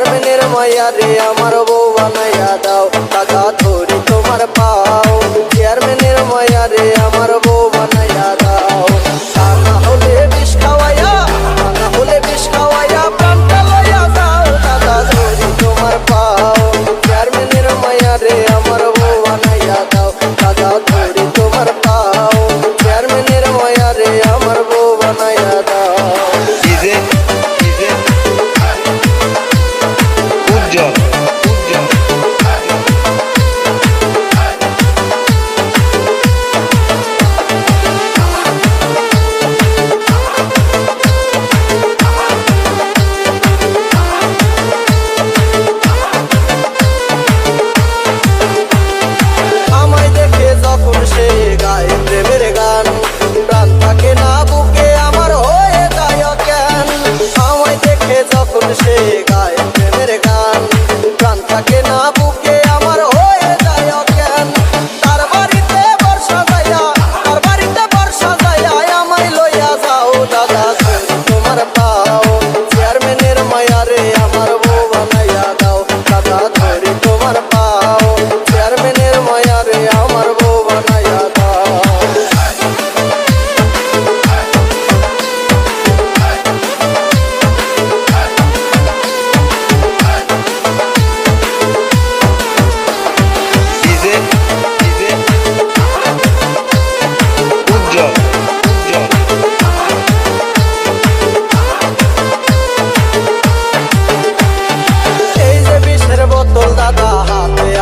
চেয়ারম্যানের মাইয়া রে আমার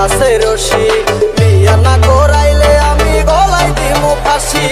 আছে রশি। বিয়া না করাইলে আমি গলাই দিব ফাঁসি।